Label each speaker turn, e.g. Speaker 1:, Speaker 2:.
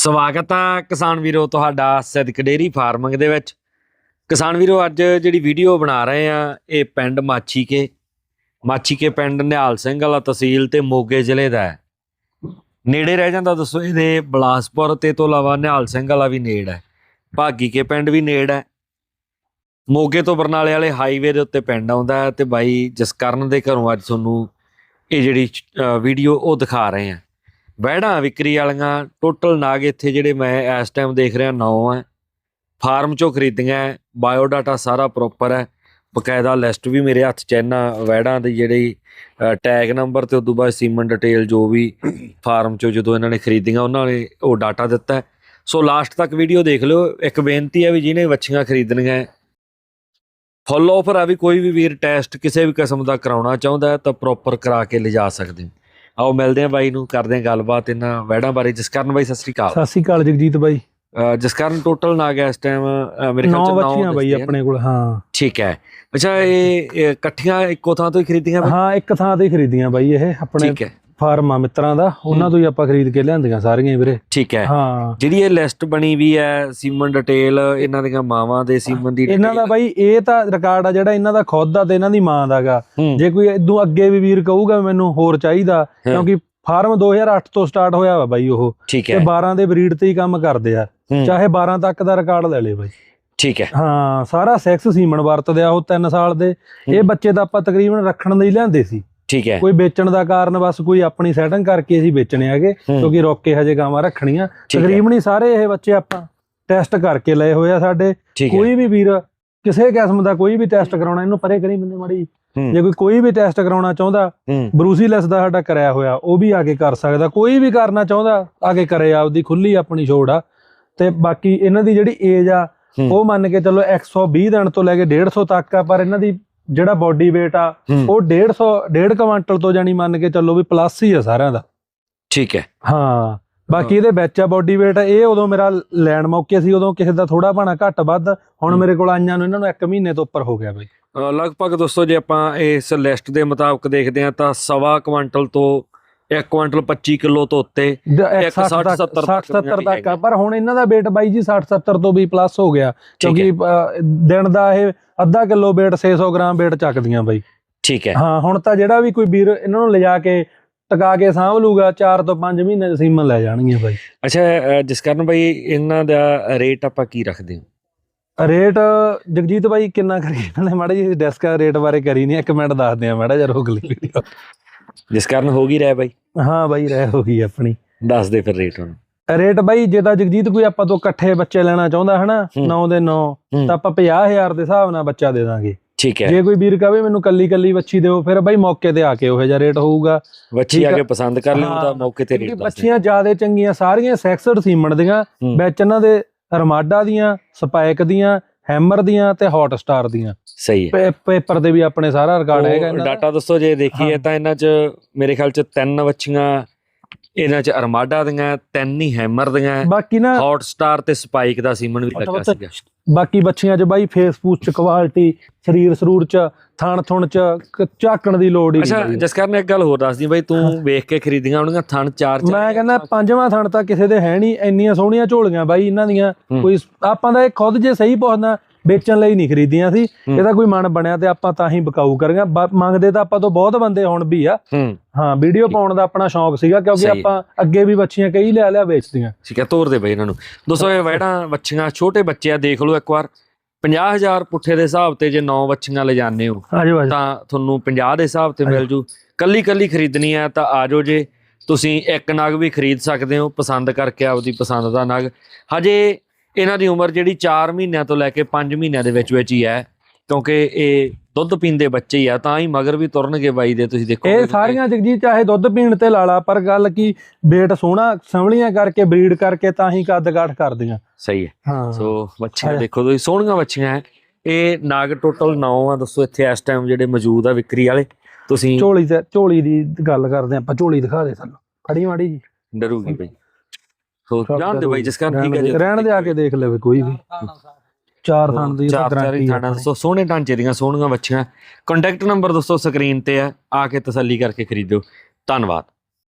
Speaker 1: ਸਵਾਗਤ ਹੈ ਕਿਸਾਨ ਵੀਰੋ ਤੁਹਾਡਾ ਸਿੱਧਕ ਡੇਰੀ ਫਾਰਮਿੰਗ ਦੇ ਵਿੱਚ। ਕਿਸਾਨ ਵੀਰੋ, ਅੱਜ ਜਿਹੜੀ ਵੀਡੀਓ ਬਣਾ ਰਹੇ ਆ, ਇਹ ਪਿੰਡ ਮਾਛੀਕੇ। ਮਾਛੀਕੇ ਪਿੰਡ ਨਿਹਾਲ ਸਿੰਘ ਵਾਲਾ ਤਹਿਸੀਲ ਤੇ ਮੋਗੇ ਜ਼ਿਲ੍ਹੇ ਦਾ ਹੈ। ਨੇੜੇ ਰਹਿ ਜਾਂਦਾ ਦੱਸੋ, ਇਹਦੇ ਬਲਾਸਪੁਰ ਤੇ ਤੋਂ ਇਲਾਵਾ ਨਿਹਾਲ ਸਿੰਘ ਵਾਲਾ ਵੀ ਨੇੜ ਹੈ। ਭਾਗੀਕੇ ਪਿੰਡ ਵੀ ਨੇੜ ਹੈ। ਮੋਗੇ ਤੋਂ ਬਰਨਾਲੇ ਵਾਲੇ ਹਾਈਵੇ ਦੇ ਉੱਤੇ ਪਿੰਡ ਆਉਂਦਾ ਹੈ ਤੇ ਬਾਈ ਜਸਕਰਨ ਦੇ ਘਰੋਂ ਅੱਜ ਤੁਹਾਨੂੰ ਇਹ ਜਿਹੜੀ ਵੀਡੀਓ ਉਹ ਦਿਖਾ ਰਹੇ ਆ। ਵਹਿੜਾਂ ਵਿਕਰੀ ਵਾਲੀਆਂ ਟੋਟਲ ਨਾਗ ਇੱਥੇ ਜਿਹੜੇ ਮੈਂ ਇਸ ਟਾਈਮ ਦੇਖ ਰਿਹਾ 9 ਹੈ ਫਾਰਮ ਚੋਂ ਖਰੀਦੀਆਂ ਹੈ ਬਾਇਓ ਡਾਟਾ ਸਾਰਾ ਪ੍ਰੋਪਰ ਹੈ। ਬਕਾਇਦਾ ਲਿਸਟ ਵੀ ਮੇਰੇ ਹੱਥ 'ਚ ਇਹਨਾਂ ਵਹਿੜਾਂ ਦੀ ਜਿਹੜੀ ਟੈਗ ਨੰਬਰ ਤੇ ਉਦੋਂ ਬਾਅਦ ਸੀਮਨ ਡਿਟੇਲ ਜੋ ਵੀ ਫਾਰਮ ਚੋਂ ਜਦੋਂ ਇਹਨਾਂ ਨੇ ਖਰੀਦੀਆਂ, ਉਹਨਾਂ ਨੇ ਉਹ ਡਾਟਾ ਦਿੱਤਾ ਸੋ ਲਾਸਟ ਤੱਕ ਵੀਡੀਓ ਦੇਖ ਲਿਓ। ਇੱਕ ਬੇਨਤੀ ਹੈ ਵੀ ਜਿਹਨੇ ਵੱਛੀਆਂ ਖਰੀਦਣੀਆਂ ਹੈ ਫੁੱਲ ਆਫਰ ਆ ਵੀ ਕੋਈ ਵੀ ਵੀਰ ਟੈਸਟ ਕਿਸੇ ਵੀ ਕਿਸਮ ਦਾ ਕਰਾਉਣਾ ਚਾਹੁੰਦਾ ਤਾਂ ਪ੍ਰੋਪਰ ਕਰਾ ਕੇ ਲਿਜਾ ਸਕਦੇ ਹੋ। ਆਓ ਮਿਲਦੇ ਆ ਬਾਈ ਨੂੰ ਕਰਦੇ ਆ ਗੱਲਬਾਤ ਇਹਨਾਂ ਵੈੜਾਂ ਬਾਰੇ। ਜਸਕਰਨ ਬਾਈ ਸਤਿ ਸ੍ਰੀ ਅਕਾਲ।
Speaker 2: ਸਤਿ ਸ਼੍ਰੀ ਅਕਾਲ ਜਗਜੀਤ ਬਾਈ।
Speaker 1: ਅ, ਜਸਕਰਨ ਟੋਟਲ ਨਾ ਗਿਆ ਇਸ ਟਾਈਮ ਮੇਰੇ ਖਿਆਲ ਚ ਨੌ
Speaker 2: ਬੱਚੀਆਂ ਬਾਈ। ਆਪਣੇ ਕੋਲ ਹਾਂ।
Speaker 1: ਠੀਕ ਹੈ। ਅੱਛਾ ਇਹ ਇਕੱਠੀਆਂ ਇੱਕੋ ਥਾਂ ਤੋਂ ਹੀ ਖਰੀਦੀਆਂ
Speaker 2: ਹਾਂ ਇੱਕ ਥਾਂ ਤੇ ਹੀ ਖਰੀਦੀਆਂ ਬਾਈ ਇਹ ਆਪਣੇ
Speaker 1: ਠੀਕ ਹੈ।
Speaker 2: ਫਾਰਮਾਂ ਮਿੱਤਰਾਂ ਦਾ ਉਹਨਾਂ ਤੋਂ ਹੀ ਆਪਾਂ ਖਰੀਦ ਕੇ ਲਿਆਂਦੀਆਂ ਸਾਰੀਆਂ ਹੀ ਵੀਰੇ।
Speaker 1: ਠੀਕ ਹੈ।
Speaker 2: ਹਾਂ।
Speaker 1: ਜਿਹੜੀ ਇਹ ਲਿਸਟ ਬਣੀ ਵੀ ਹੈ ਸੀਮਨ ਡਿਟੇਲ ਇਹਨਾਂ ਦੀਆਂ ਮਾਵਾਂ ਦੇ ਸੀਮਨ ਦੀ
Speaker 2: ਇਹਨਾਂ ਦਾ ਬਾਈ ਇਹ ਤਾਂ ਰਿਕਾਰਡ ਆ ਜਿਹੜਾ ਇਹਨਾਂ ਦਾ ਖੁਦ ਦਾ ਤੇ ਇਹਨਾਂ ਦੀ ਮਾਂ ਦਾਗਾ ਜੇ ਕੋਈ ਇਦੋਂ ਅੱਗੇ ਵੀ ਵੀਰ ਕਹੂਗਾ ਮੈਨੂੰ ਹੋਰ ਚਾਹੀਦਾ ਕਿਉਂਕਿ ਫਾਰਮ 2008 ਤੋਂ ਸਟਾਰਟ ਹੋਇਆ ਵਾ ਬਾਈ ਉਹ। ਤੇ
Speaker 1: ਹੈ।
Speaker 2: 12 ਦੇ ਬਰੀਡ ਤੇ ਹੀ ਕੰਮ ਕਰਦੇ ਆ। ਚਾਹੇ 12 ਤੱਕ ਦਾ ਰਿਕਾਰਡ ਲੈ ਲੇ ਬਾਈ।
Speaker 1: ਠੀਕ ਹੈ।
Speaker 2: ਹਾਂ ਸਾਰਾ ਸੈਕਸ ਸੀਮਨ ਵਰਤਦੇ ਆ ਉਹ 3 ਸਾਲ ਦੇ। ਇਹ। ਬੱਚੇ ਤਾਂ ਆਪਾਂ ਤਕਰੀਬਨ ਰੱਖਣ ਲਈ ਲਿਆਂਦੇ ਸੀ।
Speaker 1: ਠੀਕ ਹੈ।
Speaker 2: ਕੋਈ ਵੇਚਣ ਦਾ ਕਾਰਨ ਬਸ ਕੋਈ ਆਪਣੀ ਸੈਟਿੰਗ ਕਰਕੇ ਅਸੀਂ ਵੇਚਣੇ ਹੈਗੇ ਕਿਉਂਕਿ ਰੋਕੇ ਹਜੇ ਗਾਵਾਂ ਰੱਖਣੀਆਂ। ਤਕਰੀਬਨ ਹੀ ਸਾਰੇ ਇਹ ਬੱਚੇ ਆਪਾਂ ਟੈਸਟ ਕਰਕੇ ਲਏ ਹੋਏ ਆ ਸਾਡੇ। ਕੋਈ ਵੀ ਵੀਰ ਕਿਸੇ ਕਿਸਮ ਦਾ ਕੋਈ ਵੀ ਟੈਸਟ ਕਰਾਉਣਾ ਇਹਨੂੰ ਪਰੇ ਕਰੀ ਬੰਦੇ ਮਾੜੀ। ਜੇ ਕੋਈ ਕੋਈ ਵੀ ਟੈਸਟ ਕਰਾਉਣਾ ਚਾਹੁੰਦਾ ਬਰੂਸੀਲੈਸ ਦਾ ਸਾਡਾ ਕਰਿਆ ਹੋਇਆ ਉਹ ਵੀ ਆ ਕੇ ਕਰ ਸਕਦਾ। ਕੋਈ ਵੀ ਕਰਨਾ ਚਾਹੁੰਦਾ ਆ ਕੇ ਕਰੇ ਆਪਦੀ ਖੁੱਲੀ ਆਪਣੀ ਛੋੜ ਆ। ਤੇ ਬਾਕੀ ਇਹਨਾਂ ਦੀ ਜਿਹੜੀ ਏਜ ਆ। ਉਹ ਮੰਨ ਕੇ ਚੱਲੋ 120 ਦਿਨ ਤੋਂ ਲੈ ਕੇ 150 ਤੱਕ ਆ ਪਰ ਇਹਨਾਂ ਦੀ ਜਿਹੜਾ ਬਾਡੀ weight ਆ ਉਹ 150 1.5 ਕੁਇੰਟਲ ਤੋਂ ਜਾਨੀ ਮੰਨ ਕੇ ਚੱਲੋ ਵੀ ਪਲੱਸ ਹੀ ਆ ਸਾਰਿਆਂ ਦਾ।
Speaker 1: ਠੀਕ ਹੈ।
Speaker 2: ਹਾਂ ਬਾਕੀ ਇਹਦੇ ਵਿੱਚ ਆ ਬਾਡੀ weight ਇਹ ਉਦੋਂ ਮੇਰਾ ਲੈਣ ਮੌਕੇ ਸੀ ਉਦੋਂ ਕਿਸੇ ਦਾ ਥੋੜਾ ਭਾਣਾ ਘੱਟ ਵੱਧ ਹੁਣ। ਮੇਰੇ ਕੋਲ ਆਈਆਂ ਨੂੰ ਇਹਨਾਂ ਨੂੰ 1 ਮਹੀਨੇ ਤੋਂ ਉੱਪਰ ਹੋ ਗਿਆ ਬਈ।
Speaker 1: ਲਗਭਗ ਦੋਸਤੋ ਜੇ ਆਪਾਂ ਇਸ ਲਿਸਟ ਦੇ ਮੁਤਾਬਕ ਦੇਖਦੇ ਹਾਂ ਤਾਂ ਸਵਾ ਕੁਇੰਟਲ ਤੋਂ 1 ਕੁਇੰਟਲ 25 ਕਿਲੋ ਤੋਂ ਉੱਤੇ
Speaker 2: ਦ- ਇੱਕ
Speaker 1: ਇੱਕ
Speaker 2: 60
Speaker 1: 60
Speaker 2: ਤੱਕ
Speaker 1: 70
Speaker 2: 60
Speaker 1: ਤੱਕ
Speaker 2: 70
Speaker 1: ਦੀਆਂ
Speaker 2: ਤੱਕ ਆ। ਪਰ ਹੁਣ ਇਹਨਾਂ ਦਾ weight ਬਾਈ ਜੀ 60 70 ਤੋਂ ਵੀ ਪਲੱਸ ਹੋ ਗਿਆ। ਕਿਉਂਕਿ ਦਿਨ ਦਾ ਇਹ ਅੱਧਾ ਕਿਲੋ weight 600 ਗ੍ਰਾਮ weight ਚੱਕਦੀਆਂ ਬਾਈ।
Speaker 1: ਠੀਕ ਹੈ।
Speaker 2: ਹਾਂ ਹੁਣ ਤਾਂ ਜਿਹੜਾ ਵੀ ਕੋਈ ਵੀਰ ਇਹਨਾਂ ਨੂੰ ਲਿਜਾ ਕੇ ਟਕਾ ਕੇ ਸਾਂਭ ਲੂਗਾ 4 ਤੋਂ 5 ਮਹੀਨੇ ਸੀਮਨ ਲੈ ਜਾਣਗੀਆਂ ਬਾਈ।
Speaker 1: ਅੱਛਾ ਅ, ਜਸਕਰਨ ਭਾਈ ਇਹਨਾਂ ਦਾ ਰੇਟ ਆਪਾਂ ਕੀ ਰੱਖਦੇ ਹਾਂ?
Speaker 2: ਰੇਟ ਜਗਜੀਤ ਬਾਈ ਕਿੰਨਾ ਕਰੀ ਇਹਨਾਂ ਨੇ ਮਾੜਾ ਜੀ ਡੈਸਕ ਰੇਟ ਬਾਰੇ ਕਰੀ ਨਹੀਂ। ਇੱਕ ਮਿੰਟ ਦੱਸਦੇ ਆ ਮਾੜਾ ਜਿਹਾ ਰੋਕ ਲਈ ਵੀਡੀਓ
Speaker 1: ਜਸਕਰਨ ਹੋ ਗਈ ਰਹਿ ਭਾਈ
Speaker 2: ਹਾਂ ਬਾਈ ਰਹਿ ਹੋ ਗਈ ਆਪਣੀ
Speaker 1: ਦੱਸ ਦੇ ਫਿਰ ਰੇਟ ਹੁਣ
Speaker 2: ਰੇਟ ਬਾਈ ਜੇ ਤਾਂ ਜਗਜੀਤ ਕੋਈ ਆਪਾਂ ਤੋਂ ਇਕੱਠੇ ਬੱਚੇ ਲੈਣਾ ਚਾਹੁੰਦਾ ਹਨਾ
Speaker 1: ਹੂੰ।
Speaker 2: 9 ਦੇ 9
Speaker 1: ਹੂੰ।
Speaker 2: ਤਾਂ ਆਪਾਂ 50000 ਦੇ ਹਿਸਾਬ ਨਾਲ ਬੱਚਾ ਦੇ ਦਾਂਗੇ
Speaker 1: ਠੀਕ ਹੈ
Speaker 2: ਜੇ ਕੋਈ ਵੀਰ ਕਹੇ ਮੈਨੂੰ ਕੱਲੀ ਕੱਲੀ ਬੱਚੀ ਦਿਓ ਫਿਰ ਬਾਈ ਮੌਕੇ ਤੇ ਆ ਕੇ ਉਹੋ ਜਿਹਾ ਰੇਟ ਹੋਊਗਾ
Speaker 1: ਬੱਚੀ ਆ। ਕੇ ਪਸੰਦ ਕਰ ਲਿਓ ਤਾਂ। ਮੌਕੇ ਤੇ ਰੇਟ
Speaker 2: ਬੱਚੀਆਂ ਜਿਆਦੇ ਚੰਗੀਆਂ ਸਾਰੀਆਂ ਸੈਕਸਡ ਸੀਮਨ ਦੀਆਂ। ਵਿੱਚ ਇਹਨਾਂ ਦੇ ਰਮਾਡਾ ਦੀਆਂ ਸਪਾਈਕ ਦੀਆਂ ਹੈਮਰ ਦੀਆਂ ਤੇ ਹੌਟ ਸਟਾਰ ਦੀਆਂ
Speaker 1: ਸਹੀ ਹੈ।
Speaker 2: ਪੇਪਰ ਦੇ ਵੀ ਆਪਣੇ ਸਾਰਾ ਰਿਕਾਰਡ ਹੈਗਾ ਇਹਨਾਂ ਦਾ।
Speaker 1: ਡਾਟਾ ਦੋਸਤੋ ਜੇ ਦੇਖੀਏ। ਤਾਂ ਇਹਨਾਂ 'ਚ ਮੇਰੇ ਖਿਆਲ 'ਚ ਤਿੰਨ ਬੱਚੀਆਂ ਇਹਨਾਂ 'ਚ ਅਰਮਾਡਾ ਦੀਆਂ ਤਿੰਨ ਹੀ ਹੈਮਰ ਦੀਆਂ
Speaker 2: ਬਾਕੀ ਨਾ
Speaker 1: ਹੌਟ ਸਟਾਰ ਤੇ ਸਪਾਈਕ ਦਾ ਸੀਮਨ ਵੀ ਲੱਗਾ ਸੀਗਾ।
Speaker 2: ਬਾਕੀ ਬੱਚੀਆਂ 'ਚ ਬਾਈ ਫੇਸਬੁੱਕ 'ਚ ਕੁਆਲਿਟੀ ਸਰੀਰ ਸਰੂਰ 'ਚ ਥਣ ਥੁਣ 'ਚ ਝਾਕਣ ਦੀ ਲੋੜ ਹੀ
Speaker 1: ਅੱਛਾ
Speaker 2: ਨਹੀਂ
Speaker 1: ਜਸਕਰਨ ਇੱਕ ਗੱਲ ਹੋਰ ਦੱਸਦੀ ਬਾਈ ਤੂੰ ਵੇਖ ਕੇ ਖਰੀਦੀਆਂ ਹੋਣਗੀਆਂ ਥਣ ਚਾਰ ਚਾਰ
Speaker 2: ਮੈਂ ਕਹਿੰਦਾ ਪੰਜਵਾਂ ਥਣ ਤਾਂ ਕਿਸੇ ਦੇ ਹੈ ਨਹੀਂ ਇੰਨੀਆਂ ਸੋਹਣੀਆਂ ਝੋਲੀਆਂ ਬਾਈ ਇਹਨਾਂ ਦੀਆਂ। ਕੋਈ ਆਪਾਂ ਦਾ ਇਹ ਖੁਦ ਜੇ ਸਹੀ ਪੁੱਛਦਾ ਵੇਚਣ ਲਈ ਨਹੀਂ ਖਰੀਦੀਆਂ ਸੀ। ਇਹਦਾ ਕੋਈ ਮਨ ਬਣਿਆ ਤੇ ਆਪਾਂ ਤਾਂ ਹੀ ਬਕਾਊ ਕਰਾਂਗੇ ਮੰਗਦੇ ਤਾਂ ਆਪਾਂ ਤੋਂ ਬਹੁਤ ਬੰਦੇ ਹੁਣ ਵੀ ਆ।
Speaker 1: ਹੂੰ।
Speaker 2: ਵੀਡੀਓ ਪਾਉਣ ਦਾ ਆਪਣਾ ਸ਼ੌਂਕ ਸੀਗਾ ਕਿਉਂਕਿ। ਆਪਾਂ ਅੱਗੇ ਵੀ ਬੱਚੀਆਂ ਕਈ ਲਿਆ ਲਿਆ ਵੇਚਦੀਆਂ।
Speaker 1: ਠੀਕ ਹੈ ਤੋਰ ਦੇ ਬਾਈ ਇਹਨਾਂ ਨੂੰ। ਦੋਸਤੋ ਇਹ ਵੈੜਾਂ ਬੱਚੀਆਂ ਛੋਟੇ ਬੱਚੇ ਆ ਦੇਖ ਲਓ ਇੱਕ ਵਾਰ। 50000 ਪੁੱਠੇ ਦੇ ਹਿਸਾਬ ਤੇ ਜੇ 9 ਬੱਚੀਆਂ ਲੈ ਜਾਂਦੇ ਹੋ ਤਾਂ ਤੁਹਾਨੂੰ 50 ਦੇ ਹਿਸਾਬ ਤੇ ਮਿਲ ਜੂ। ਕੱਲੀ ਕੱਲੀ ਖਰੀਦਣੀ ਆ ਤਾਂ ਆਜੋ ਜੇ। ਤੁਸੀਂ ਇੱਕ ਨਗ ਵੀ ਖਰੀਦ ਸਕਦੇ ਹੋ ਪਸੰਦ ਕਰਕੇ ਆਪਦੀ ਪਸੰਦ ਦਾ ਨਗ। ਹਜੇ ਇਹਨਾਂ ਦੀ ਉਮਰ ਜਿਹੜੀ 4 ਮਹੀਨਿਆਂ ਤੋਂ ਲੈ ਕੇ 5 ਮਹੀਨਿਆਂ ਦੇ ਵਿੱਚ ਵਿੱਚ ਹੀ ਹੈ ਕਿਉਂਕਿ ਇਹ ਦੁੱਧ ਪੀਂਦੇ ਬੱਚੇ ਹੀ ਆ ਤਾਂ ਹੀ ਮਗਰ ਵੀ ਤੁਰਨਗੇ ਬਾਈ ਦੇ ਤੁਸੀਂ ਦੇਖੋ
Speaker 2: ਇਹ ਸਾਰੀਆਂ ਜਗਜੀਤ ਚਾਹੇ ਦੁੱਧ ਪੀਣ ਤੇ ਲਾਲਾ ਪਰ ਗੱਲ ਕੀ ਵੇਟ ਸੋਹਣਾ ਸੰਭਲੀਆਂ ਕਰਕੇ ਬਰੀਡ ਕਰਕੇ ਤਾਂ ਹੀ ਕੱਦ ਕਾਠ ਕਰਦੀਆਂ।
Speaker 1: ਸਹੀ ਹੈ।
Speaker 2: ਹਾਂ।
Speaker 1: ਸੋ
Speaker 2: ਆਜਾ।
Speaker 1: ਦੇਖੋ ਤੁਸੀਂ ਸੋਹਣੀਆਂ ਬੱਚੀਆਂ ਹੈ। ਇਹ ਨਾਗ ਟੋਟਲ 9 ਆ ਦੱਸੋ ਇੱਥੇ ਇਸ ਟਾਈਮ ਜਿਹੜੇ ਮੌਜੂਦ ਆ ਵਿਕਰੀ ਵਾਲੇ ਤੁਸੀਂ
Speaker 2: ਝੋਲੀ ਝੋਲੀ ਦੀ ਗੱਲ ਕਰਦੇ ਆਪਾਂ ਝੋਲੀ ਦਿਖਾ ਦੇ ਸਾਨੂੰ। ਖੜੀ ਮਾੜੀ ਜੀ।
Speaker 1: ਡਰੂਗੀ ਬਾਈ। ਸੋ ਜਾਣਦੇ ਬਾਈ ਜਿਸ ਕਾਰਨ ਠੀਕ ਹੈ ਜੀ।
Speaker 2: ਰਹਿਣ ਦੇ ਆ ਕੇ ਦੇਖ ਲਵੇ ਕੋਈ ਵੀ। ਚਾਰ ਥਣ ਦੀ
Speaker 1: ਚਾਰ ਚਾਰ ਥਾਣਾ ਸੋ ਸੋਹਣੇ ਢਾਂਚੇ ਦੀਆਂ ਸੋਹਣੀਆਂ ਬੱਚੀਆਂ। ਕੰਟੈਕਟ ਨੰਬਰ ਦੋਸਤੋ ਸਕਰੀਨ ਤੇ ਆ ਆ ਕੇ ਤਸੱਲੀ ਕਰਕੇ ਖਰੀਦੋ। ਧੰਨਵਾਦ।